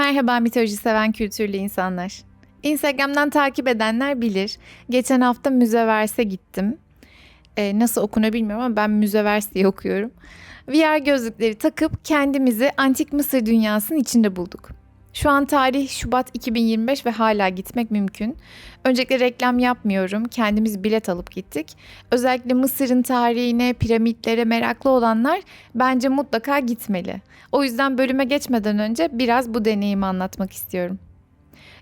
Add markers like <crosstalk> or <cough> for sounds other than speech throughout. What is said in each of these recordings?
Merhaba mitoloji seven kültürlü insanlar. Instagram'dan takip edenler bilir. Geçen hafta Müzevers'e gittim. Ee, nasıl okunuyor bilmiyorum ama ben Müzevers diye okuyorum. VR gözlükleri takıp kendimizi antik Mısır dünyasının içinde bulduk. Şu an tarih Şubat 2025 ve hala gitmek mümkün. Öncelikle reklam yapmıyorum. Kendimiz bilet alıp gittik. Özellikle Mısır'ın tarihine, piramitlere meraklı olanlar bence mutlaka gitmeli. O yüzden bölüme geçmeden önce biraz bu deneyimi anlatmak istiyorum.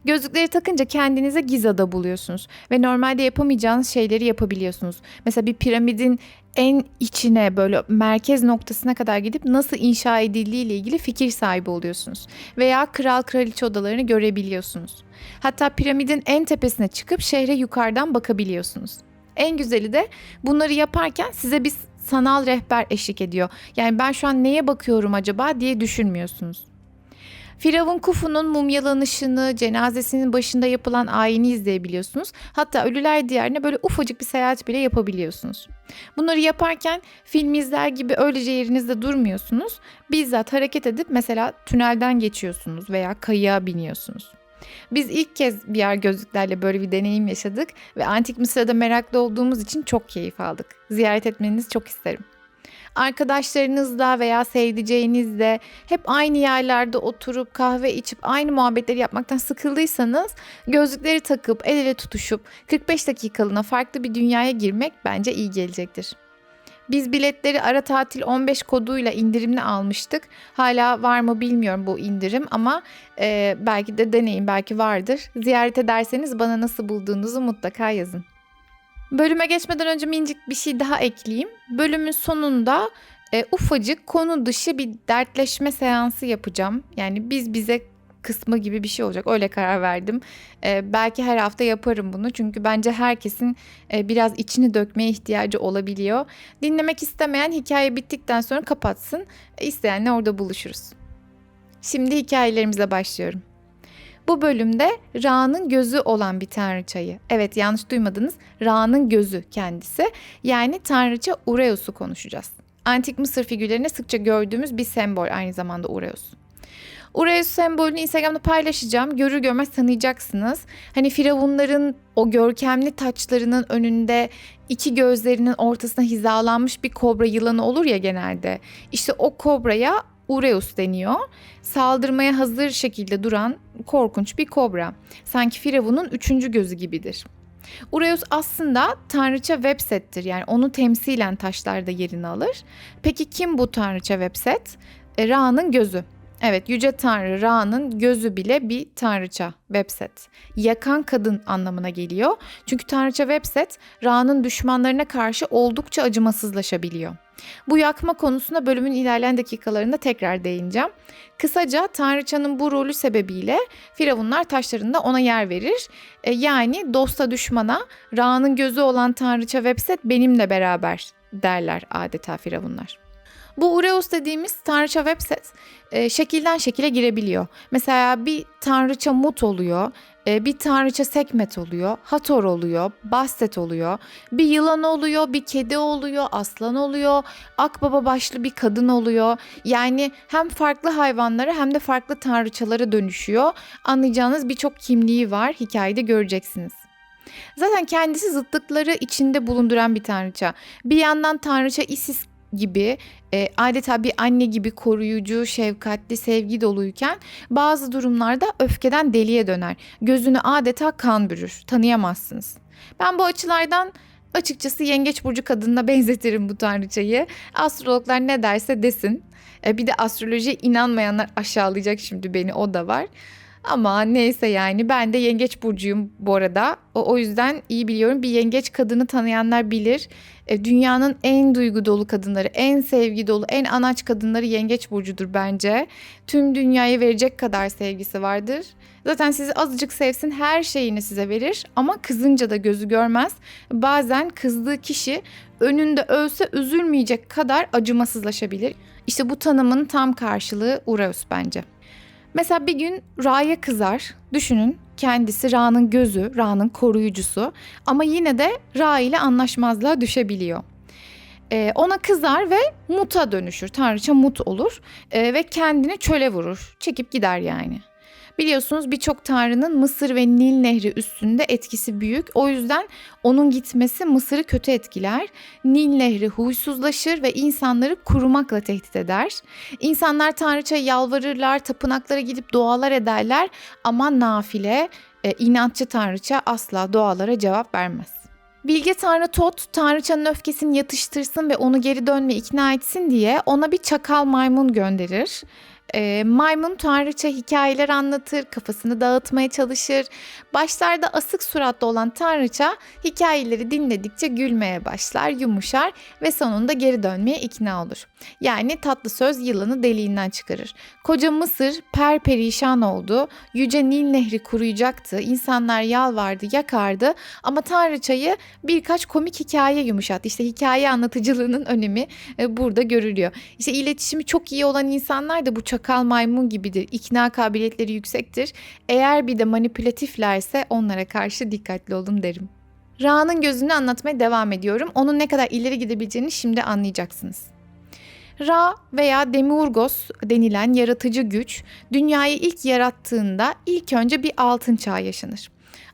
Gözlükleri takınca kendinize Giza'da buluyorsunuz ve normalde yapamayacağınız şeyleri yapabiliyorsunuz. Mesela bir piramidin en içine böyle merkez noktasına kadar gidip nasıl inşa edildiği ile ilgili fikir sahibi oluyorsunuz. Veya kral kraliçe odalarını görebiliyorsunuz. Hatta piramidin en tepesine çıkıp şehre yukarıdan bakabiliyorsunuz. En güzeli de bunları yaparken size bir sanal rehber eşlik ediyor. Yani ben şu an neye bakıyorum acaba diye düşünmüyorsunuz. Firavun Kufu'nun mumyalanışını, cenazesinin başında yapılan ayini izleyebiliyorsunuz. Hatta Ölüler Diyarı'na böyle ufacık bir seyahat bile yapabiliyorsunuz. Bunları yaparken film izler gibi öylece yerinizde durmuyorsunuz. Bizzat hareket edip mesela tünelden geçiyorsunuz veya kayığa biniyorsunuz. Biz ilk kez VR gözlüklerle böyle bir deneyim yaşadık ve Antik Mısır'da meraklı olduğumuz için çok keyif aldık. Ziyaret etmenizi çok isterim arkadaşlarınızla veya sevdiceğinizle hep aynı yerlerde oturup kahve içip aynı muhabbetleri yapmaktan sıkıldıysanız gözlükleri takıp el ele tutuşup 45 dakikalığına farklı bir dünyaya girmek bence iyi gelecektir. Biz biletleri ara tatil 15 koduyla indirimli almıştık. Hala var mı bilmiyorum bu indirim ama e, belki de deneyin belki vardır. Ziyaret ederseniz bana nasıl bulduğunuzu mutlaka yazın. Bölüme geçmeden önce minicik bir şey daha ekleyeyim. Bölümün sonunda e, ufacık konu dışı bir dertleşme seansı yapacağım. Yani biz bize kısmı gibi bir şey olacak. Öyle karar verdim. E, belki her hafta yaparım bunu. Çünkü bence herkesin e, biraz içini dökmeye ihtiyacı olabiliyor. Dinlemek istemeyen hikaye bittikten sonra kapatsın. E, isteyenle orada buluşuruz. Şimdi hikayelerimize başlıyorum. Bu bölümde Ra'nın gözü olan bir tanrıçayı, evet yanlış duymadınız, Ra'nın gözü kendisi yani tanrıça Ureus'u konuşacağız. Antik Mısır figürlerinde sıkça gördüğümüz bir sembol aynı zamanda Ureus. Ureus sembolünü Instagram'da paylaşacağım. Görür görmez tanıyacaksınız. Hani firavunların o görkemli taçlarının önünde iki gözlerinin ortasına hizalanmış bir kobra yılanı olur ya genelde. İşte o kobraya Ureus deniyor. Saldırmaya hazır şekilde duran korkunç bir kobra. Sanki Firavun'un üçüncü gözü gibidir. Ureus aslında tanrıça Webset'tir. Yani onu temsilen taşlarda yerini alır. Peki kim bu tanrıça Webset? E, Ra'nın gözü. Evet yüce tanrı Ra'nın gözü bile bir tanrıça Webset. Yakan kadın anlamına geliyor. Çünkü tanrıça Webset Ra'nın düşmanlarına karşı oldukça acımasızlaşabiliyor. Bu yakma konusuna bölümün ilerleyen dakikalarında tekrar değineceğim. Kısaca tanrıçanın bu rolü sebebiyle firavunlar taşlarında ona yer verir. E, yani dosta düşmana Ra'nın gözü olan tanrıça Webset benimle beraber derler adeta firavunlar. Bu Ureus dediğimiz tanrıça webset e, şekilden şekile girebiliyor. Mesela bir tanrıça Mut oluyor, e, bir tanrıça Sekmet oluyor, Hator oluyor, Bastet oluyor, bir yılan oluyor, bir kedi oluyor, aslan oluyor, akbaba başlı bir kadın oluyor. Yani hem farklı hayvanlara hem de farklı tanrıçalara dönüşüyor. Anlayacağınız birçok kimliği var, hikayede göreceksiniz. Zaten kendisi zıtlıkları içinde bulunduran bir tanrıça. Bir yandan tanrıça Isis gibi e, adeta bir anne gibi koruyucu, şefkatli, sevgi doluyken bazı durumlarda öfkeden deliye döner. Gözünü adeta kan bürür. Tanıyamazsınız. Ben bu açılardan açıkçası yengeç burcu kadınına <laughs> benzetirim bu tanrıçayı. Astrologlar ne derse desin. E, bir de astrolojiye inanmayanlar aşağılayacak şimdi beni o da var. Ama neyse yani ben de yengeç burcuyum bu arada. O, o yüzden iyi biliyorum. Bir yengeç kadını tanıyanlar bilir. E, dünyanın en duygu dolu kadınları, en sevgi dolu, en anaç kadınları yengeç burcudur bence. Tüm dünyaya verecek kadar sevgisi vardır. Zaten sizi azıcık sevsin her şeyini size verir ama kızınca da gözü görmez. Bazen kızdığı kişi önünde ölse üzülmeyecek kadar acımasızlaşabilir. İşte bu tanımın tam karşılığı Uranüs bence. Mesela bir gün Ra'ya kızar. Düşünün kendisi Ra'nın gözü, Ra'nın koruyucusu ama yine de Ra ile anlaşmazlığa düşebiliyor. Ee, ona kızar ve muta dönüşür. Tanrıça mut olur ee, ve kendini çöle vurur. Çekip gider yani. Biliyorsunuz birçok tanrının Mısır ve Nil Nehri üstünde etkisi büyük. O yüzden onun gitmesi Mısır'ı kötü etkiler. Nil Nehri huysuzlaşır ve insanları kurumakla tehdit eder. İnsanlar tanrıçaya yalvarırlar, tapınaklara gidip dualar ederler ama nafile, e, inatçı tanrıça asla dualara cevap vermez. Bilge Tanrı Tot, Tanrıçanın öfkesini yatıştırsın ve onu geri dönme ikna etsin diye ona bir çakal maymun gönderir. E, maymun tanrıça hikayeler anlatır, kafasını dağıtmaya çalışır. Başlarda asık suratlı olan tanrıça hikayeleri dinledikçe gülmeye başlar, yumuşar ve sonunda geri dönmeye ikna olur. Yani tatlı söz yılanı deliğinden çıkarır. Koca Mısır per perişan oldu. Yüce Nil Nehri kuruyacaktı. İnsanlar yalvardı, yakardı ama tanrıçayı birkaç komik hikaye yumuşattı. İşte hikaye anlatıcılığının önemi e, burada görülüyor. İşte iletişimi çok iyi olan insanlar da bu çakal maymun gibidir. İkna kabiliyetleri yüksektir. Eğer bir de manipülatiflerse onlara karşı dikkatli olun derim. Ra'nın gözünü anlatmaya devam ediyorum. Onun ne kadar ileri gidebileceğini şimdi anlayacaksınız. Ra veya Demiurgos denilen yaratıcı güç dünyayı ilk yarattığında ilk önce bir altın çağ yaşanır.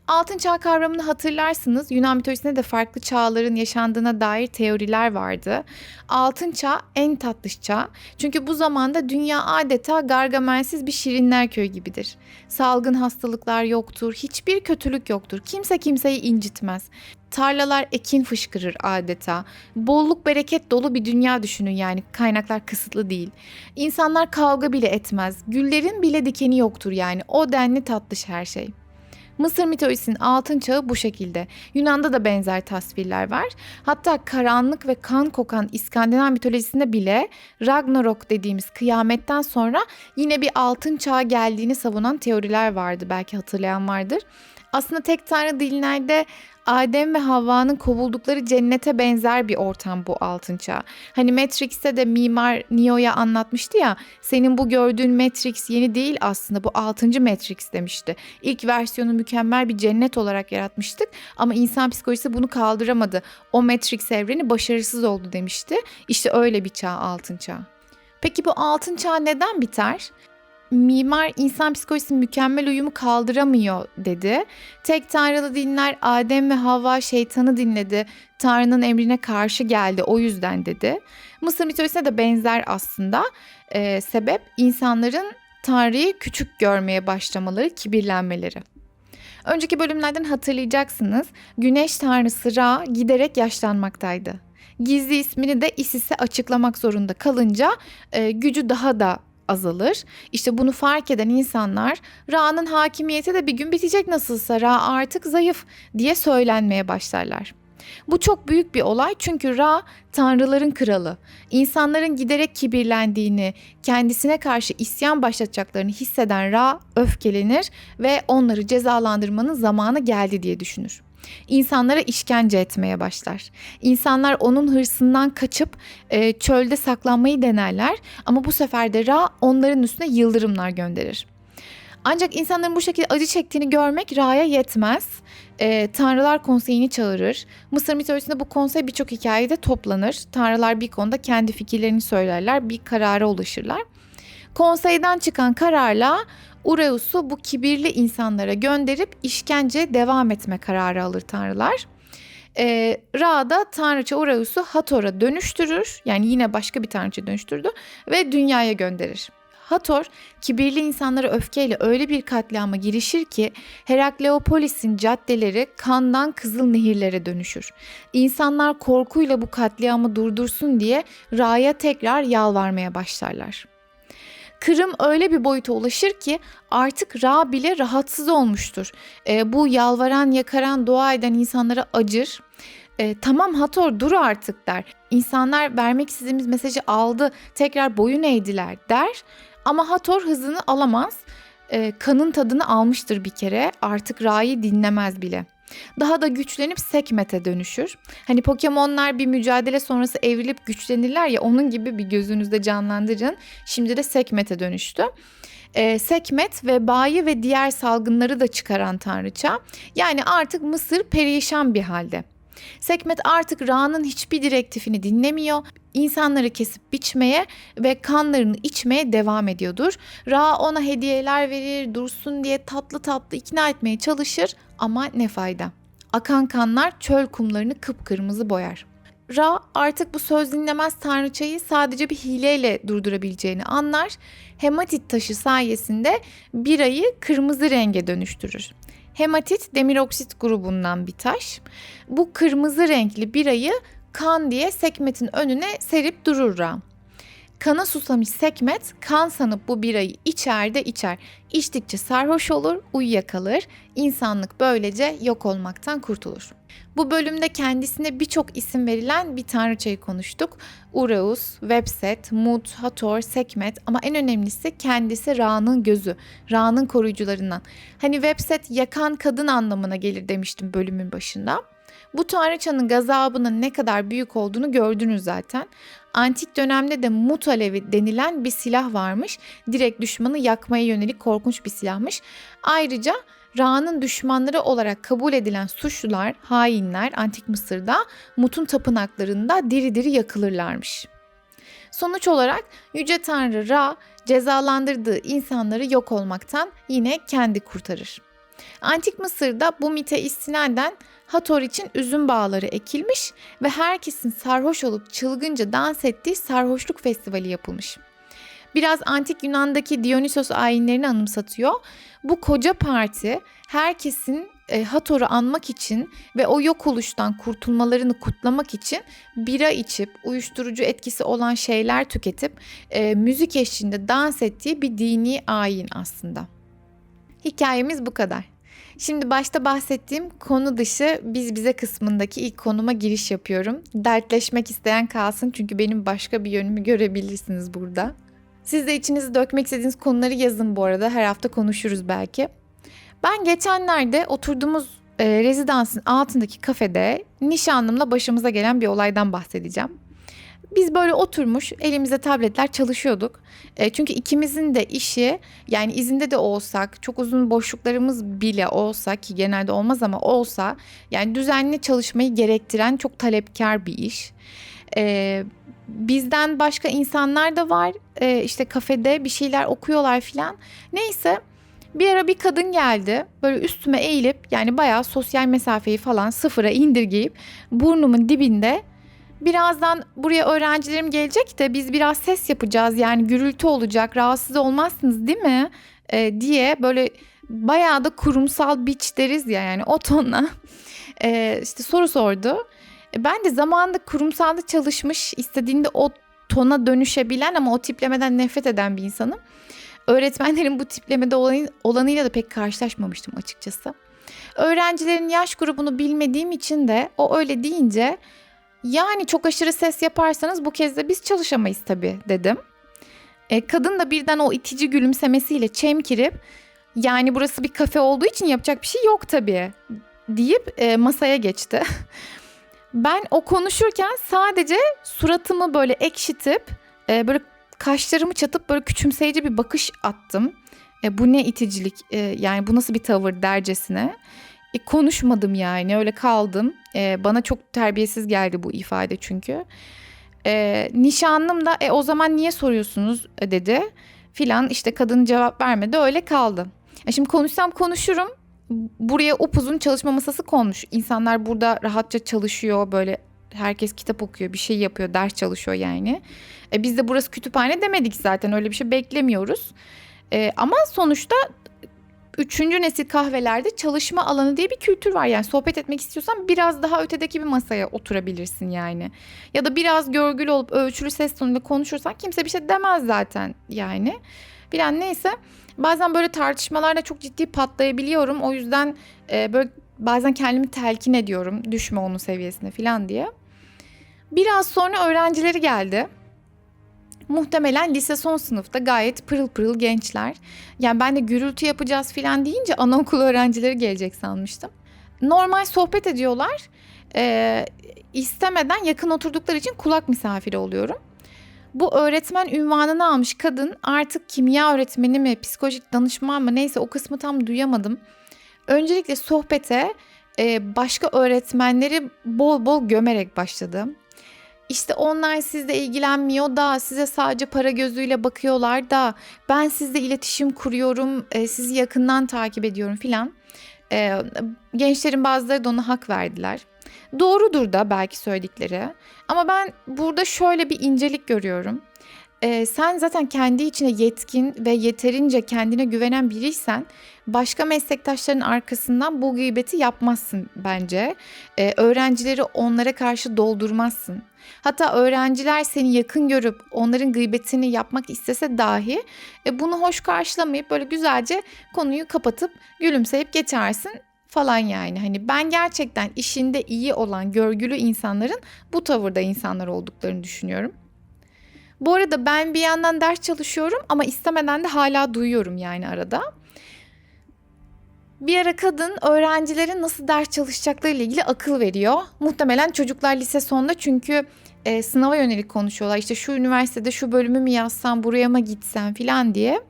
Altın çağ kavramını hatırlarsınız. Yunan mitolojisinde de farklı çağların yaşandığına dair teoriler vardı. Altın çağ en tatlış çağ. Çünkü bu zamanda dünya adeta gargamelsiz bir şirinler köyü gibidir. Salgın hastalıklar yoktur, hiçbir kötülük yoktur. Kimse kimseyi incitmez. Tarlalar ekin fışkırır adeta. Bolluk bereket dolu bir dünya düşünün yani kaynaklar kısıtlı değil. İnsanlar kavga bile etmez. Güllerin bile dikeni yoktur yani. O denli tatlış her şey. Mısır mitolojisinin altın çağı bu şekilde. Yunan'da da benzer tasvirler var. Hatta karanlık ve kan kokan İskandinav mitolojisinde bile Ragnarok dediğimiz kıyametten sonra yine bir altın çağı geldiğini savunan teoriler vardı. Belki hatırlayan vardır. Aslında tek tanrı dinlerde Adem ve Havva'nın kovuldukları cennete benzer bir ortam bu altın çağ. Hani Matrix'te de mimar Neo'ya anlatmıştı ya senin bu gördüğün Matrix yeni değil aslında bu altıncı Matrix demişti. İlk versiyonu mükemmel bir cennet olarak yaratmıştık ama insan psikolojisi bunu kaldıramadı. O Matrix evreni başarısız oldu demişti. İşte öyle bir çağ altın çağ. Peki bu altın çağ neden biter? Mimar insan psikolojisinin mükemmel uyumu kaldıramıyor dedi. Tek tanrılı dinler Adem ve Havva şeytanı dinledi. Tanrı'nın emrine karşı geldi o yüzden dedi. Mısır mitolojisine de benzer aslında. Ee, sebep insanların Tanrı'yı küçük görmeye başlamaları, kibirlenmeleri. Önceki bölümlerden hatırlayacaksınız. Güneş tanrısı Ra giderek yaşlanmaktaydı. Gizli ismini de Isis'e açıklamak zorunda kalınca e, gücü daha da azalır. İşte bunu fark eden insanlar Ra'nın hakimiyeti de bir gün bitecek nasılsa Ra artık zayıf diye söylenmeye başlarlar. Bu çok büyük bir olay çünkü Ra tanrıların kralı. İnsanların giderek kibirlendiğini, kendisine karşı isyan başlatacaklarını hisseden Ra öfkelenir ve onları cezalandırmanın zamanı geldi diye düşünür insanlara işkence etmeye başlar. İnsanlar onun hırsından kaçıp e, çölde saklanmayı denerler ama bu sefer de Ra onların üstüne yıldırımlar gönderir. Ancak insanların bu şekilde acı çektiğini görmek Ra'ya yetmez. E, Tanrılar Konseyi'ni çağırır. Mısır mitolojisinde bu konsey birçok hikayede toplanır. Tanrılar bir konuda kendi fikirlerini söylerler, bir karara ulaşırlar. Konseyden çıkan kararla Ureus'u bu kibirli insanlara gönderip işkence devam etme kararı alır tanrılar. E, Ra da tanrıça Ureus'u Hathor'a dönüştürür. Yani yine başka bir tanrıça dönüştürdü ve dünyaya gönderir. Hathor kibirli insanlara öfkeyle öyle bir katliama girişir ki Herakleopolis'in caddeleri kandan kızıl nehirlere dönüşür. İnsanlar korkuyla bu katliamı durdursun diye Ra'ya tekrar yalvarmaya başlarlar. Kırım öyle bir boyuta ulaşır ki artık Ra bile rahatsız olmuştur. E, bu yalvaran, yakaran, dua eden insanlara acır. E, tamam Hator dur artık der. İnsanlar vermek istediğimiz mesajı aldı, tekrar boyun eğdiler der. Ama Hator hızını alamaz. E, kanın tadını almıştır bir kere. Artık Ra'yı dinlemez bile daha da güçlenip Sekmet'e dönüşür. Hani Pokemon'lar bir mücadele sonrası evrilip güçlenirler ya onun gibi bir gözünüzde canlandırın. Şimdi de Sekmet'e dönüştü. E, Sekmet vebayı ve diğer salgınları da çıkaran tanrıça. Yani artık Mısır perişan bir halde. Sekmet artık Ra'nın hiçbir direktifini dinlemiyor. İnsanları kesip biçmeye ve kanlarını içmeye devam ediyordur. Ra ona hediyeler verir, dursun diye tatlı tatlı ikna etmeye çalışır ama ne fayda. Akan kanlar çöl kumlarını kıpkırmızı boyar. Ra artık bu söz dinlemez tanrıçayı sadece bir hileyle durdurabileceğini anlar. Hematit taşı sayesinde birayı kırmızı renge dönüştürür. Hematit demir oksit grubundan bir taş. Bu kırmızı renkli birayı kan diye Sekmet'in önüne serip durur Ra. Kana susamış Sekmet kan sanıp bu birayı içer de içer. İçtikçe sarhoş olur, uyuyakalır. İnsanlık böylece yok olmaktan kurtulur. Bu bölümde kendisine birçok isim verilen bir tanrıçayı konuştuk. Uranus, Webset, Mut, Hathor, Sekmet ama en önemlisi kendisi Ra'nın gözü, Ra'nın koruyucularından. Hani Webset yakan kadın anlamına gelir demiştim bölümün başında. Bu tanrıçanın gazabının ne kadar büyük olduğunu gördünüz zaten. Antik dönemde de Mut alevi denilen bir silah varmış. Direkt düşmanı yakmaya yönelik korkunç bir silahmış. Ayrıca Ra'nın düşmanları olarak kabul edilen suçlular, hainler Antik Mısır'da Mut'un tapınaklarında diri diri yakılırlarmış. Sonuç olarak Yüce Tanrı Ra cezalandırdığı insanları yok olmaktan yine kendi kurtarır. Antik Mısır'da bu mite istinaden Hathor için üzüm bağları ekilmiş ve herkesin sarhoş olup çılgınca dans ettiği sarhoşluk festivali yapılmış. Biraz antik Yunan'daki Dionysos ayinlerini anımsatıyor. Bu koca parti herkesin e, Hathor'u anmak için ve o yok oluştan kurtulmalarını kutlamak için bira içip uyuşturucu etkisi olan şeyler tüketip e, müzik eşliğinde dans ettiği bir dini ayin aslında. Hikayemiz bu kadar. Şimdi başta bahsettiğim konu dışı biz bize kısmındaki ilk konuma giriş yapıyorum. Dertleşmek isteyen kalsın çünkü benim başka bir yönümü görebilirsiniz burada. Siz de içinizi dökmek istediğiniz konuları yazın bu arada. Her hafta konuşuruz belki. Ben geçenlerde oturduğumuz e, rezidansın altındaki kafede nişanlımla başımıza gelen bir olaydan bahsedeceğim. Biz böyle oturmuş elimizde tabletler çalışıyorduk. E, çünkü ikimizin de işi yani izinde de olsak çok uzun boşluklarımız bile olsa ki genelde olmaz ama olsa yani düzenli çalışmayı gerektiren çok talepkar bir iş. E, bizden başka insanlar da var e, işte kafede bir şeyler okuyorlar filan. Neyse bir ara bir kadın geldi böyle üstüme eğilip yani bayağı sosyal mesafeyi falan sıfıra indirgeyip burnumun dibinde birazdan buraya öğrencilerim gelecek de biz biraz ses yapacağız yani gürültü olacak rahatsız olmazsınız değil mi e, diye böyle bayağı da kurumsal biç deriz ya yani o tonla e, işte soru sordu. E, ben de zamanında kurumsalda çalışmış istediğinde o tona dönüşebilen ama o tiplemeden nefret eden bir insanım. Öğretmenlerin bu tiplemede olanıyla da pek karşılaşmamıştım açıkçası. Öğrencilerin yaş grubunu bilmediğim için de o öyle deyince yani çok aşırı ses yaparsanız bu kez de biz çalışamayız tabii dedim. E, kadın da birden o itici gülümsemesiyle çemkirip yani burası bir kafe olduğu için yapacak bir şey yok tabii deyip e, masaya geçti. <laughs> ben o konuşurken sadece suratımı böyle ekşitip e, böyle kaşlarımı çatıp böyle küçümseyici bir bakış attım. E, bu ne iticilik e, yani bu nasıl bir tavır dercesine. E, konuşmadım yani öyle kaldım. E, bana çok terbiyesiz geldi bu ifade çünkü. E, nişanlım da e, o zaman niye soruyorsunuz e, dedi filan işte kadın cevap vermedi öyle kaldı. E, şimdi konuşsam konuşurum. Buraya upuzun çalışma masası konmuş. İnsanlar burada rahatça çalışıyor böyle herkes kitap okuyor bir şey yapıyor ders çalışıyor yani. E, biz de burası kütüphane demedik zaten öyle bir şey beklemiyoruz. E, ama sonuçta üçüncü nesil kahvelerde çalışma alanı diye bir kültür var. Yani sohbet etmek istiyorsan biraz daha ötedeki bir masaya oturabilirsin yani. Ya da biraz görgülü olup ölçülü ses tonuyla konuşursan kimse bir şey demez zaten yani. Bilen neyse bazen böyle tartışmalarda çok ciddi patlayabiliyorum. O yüzden e, böyle bazen kendimi telkin ediyorum düşme onun seviyesine falan diye. Biraz sonra öğrencileri geldi. Muhtemelen lise son sınıfta gayet pırıl pırıl gençler. Yani ben de gürültü yapacağız falan deyince anaokul öğrencileri gelecek sanmıştım. Normal sohbet ediyorlar. Ee, istemeden yakın oturdukları için kulak misafiri oluyorum. Bu öğretmen ünvanını almış kadın artık kimya öğretmeni mi, psikolojik danışman mı neyse o kısmı tam duyamadım. Öncelikle sohbete e, başka öğretmenleri bol bol gömerek başladı. İşte onlar sizle ilgilenmiyor da size sadece para gözüyle bakıyorlar da ben sizle iletişim kuruyorum, e, sizi yakından takip ediyorum filan. E, gençlerin bazıları da ona hak verdiler. Doğrudur da belki söyledikleri. Ama ben burada şöyle bir incelik görüyorum. Ee, sen zaten kendi içine yetkin ve yeterince kendine güvenen biriysen başka meslektaşların arkasından bu gıybeti yapmazsın bence. Ee, öğrencileri onlara karşı doldurmazsın. Hatta öğrenciler seni yakın görüp onların gıybetini yapmak istese dahi e, bunu hoş karşılamayıp böyle güzelce konuyu kapatıp gülümseyip geçersin falan yani. Hani ben gerçekten işinde iyi olan görgülü insanların bu tavırda insanlar olduklarını düşünüyorum. Bu arada ben bir yandan ders çalışıyorum ama istemeden de hala duyuyorum yani arada. Bir ara kadın öğrencilerin nasıl ders çalışacakları ile ilgili akıl veriyor. Muhtemelen çocuklar lise sonunda çünkü e, sınava yönelik konuşuyorlar. İşte şu üniversitede şu bölümü mü yazsam, buraya mı gitsem falan diye.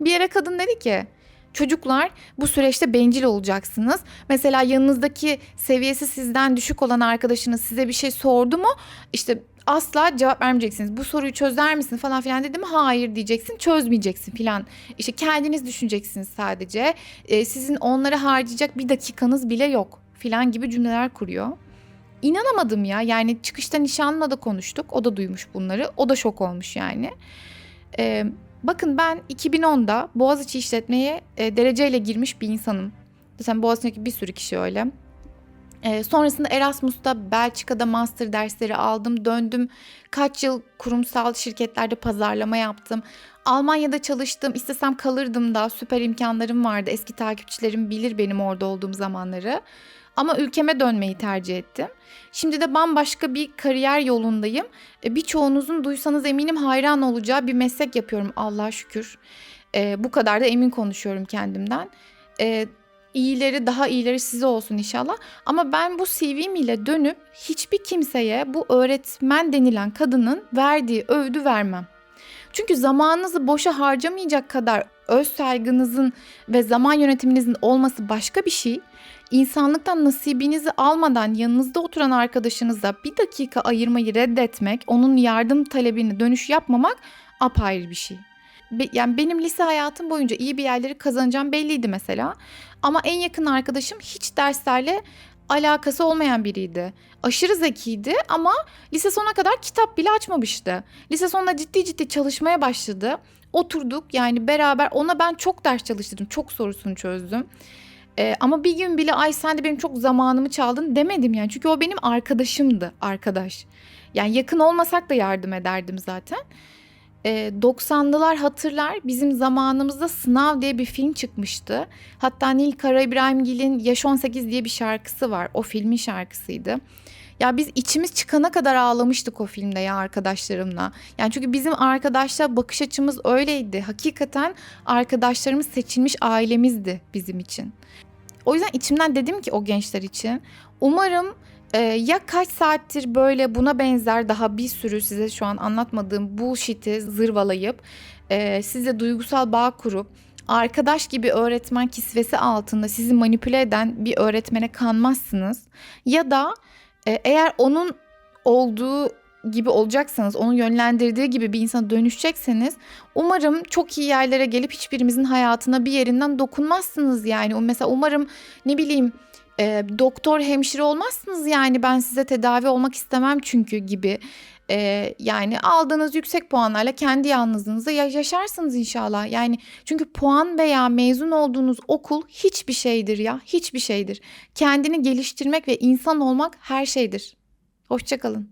Bir ara kadın dedi ki Çocuklar bu süreçte bencil olacaksınız. Mesela yanınızdaki seviyesi sizden düşük olan arkadaşınız size bir şey sordu mu? İşte asla cevap vermeyeceksiniz. Bu soruyu çözer misin falan filan dedim. Hayır diyeceksin, çözmeyeceksin filan. İşte kendiniz düşüneceksiniz sadece. Ee, sizin onlara harcayacak bir dakikanız bile yok filan gibi cümleler kuruyor. İnanamadım ya. Yani çıkışta nişanla da konuştuk. O da duymuş bunları. O da şok olmuş yani. Ee, bakın ben 2010'da Boğaziçi işletmeye e, dereceyle girmiş bir insanım. Zaten Boğaziçi'ndeki bir sürü kişi öyle. Ee, sonrasında Erasmus'ta Belçika'da master dersleri aldım, döndüm. Kaç yıl kurumsal şirketlerde pazarlama yaptım. Almanya'da çalıştım, istesem kalırdım da süper imkanlarım vardı. Eski takipçilerim bilir benim orada olduğum zamanları. Ama ülkeme dönmeyi tercih ettim. Şimdi de bambaşka bir kariyer yolundayım. E, birçoğunuzun duysanız eminim hayran olacağı bir meslek yapıyorum Allah'a şükür. E, bu kadar da emin konuşuyorum kendimden. E, iyileri daha iyileri size olsun inşallah. Ama ben bu CV'm ile dönüp hiçbir kimseye bu öğretmen denilen kadının verdiği övdü vermem. Çünkü zamanınızı boşa harcamayacak kadar öz saygınızın ve zaman yönetiminizin olması başka bir şey. İnsanlıktan nasibinizi almadan yanınızda oturan arkadaşınıza bir dakika ayırmayı reddetmek, onun yardım talebini dönüş yapmamak apayrı bir şey. Yani benim lise hayatım boyunca iyi bir yerleri kazanacağım belliydi mesela. Ama en yakın arkadaşım hiç derslerle alakası olmayan biriydi. Aşırı zekiydi ama lise sona kadar kitap bile açmamıştı. Lise sonunda ciddi ciddi çalışmaya başladı. Oturduk yani beraber ona ben çok ders çalıştırdım. Çok sorusunu çözdüm. Ee, ama bir gün bile ay sen de benim çok zamanımı çaldın demedim yani. Çünkü o benim arkadaşımdı arkadaş. Yani yakın olmasak da yardım ederdim zaten. Ee, 90'lılar hatırlar bizim zamanımızda Sınav diye bir film çıkmıştı. Hatta Nil Kara İbrahimgil'in Yaş 18 diye bir şarkısı var. O filmin şarkısıydı. Ya biz içimiz çıkana kadar ağlamıştık o filmde ya arkadaşlarımla. Yani çünkü bizim arkadaşlar bakış açımız öyleydi. Hakikaten arkadaşlarımız seçilmiş ailemizdi bizim için. O yüzden içimden dedim ki o gençler için umarım e, ya kaç saattir böyle buna benzer daha bir sürü size şu an anlatmadığım bullshit'i zırvalayıp e, sizle duygusal bağ kurup arkadaş gibi öğretmen kisvesi altında sizi manipüle eden bir öğretmene kanmazsınız. Ya da e, eğer onun olduğu gibi olacaksanız, onun yönlendirdiği gibi bir insana dönüşecekseniz umarım çok iyi yerlere gelip hiçbirimizin hayatına bir yerinden dokunmazsınız yani. Mesela umarım ne bileyim e, doktor hemşire olmazsınız yani ben size tedavi olmak istemem çünkü gibi. E, yani aldığınız yüksek puanlarla kendi yalnızlığınızda yaşarsınız inşallah. Yani çünkü puan veya mezun olduğunuz okul hiçbir şeydir ya hiçbir şeydir. Kendini geliştirmek ve insan olmak her şeydir. Hoşçakalın.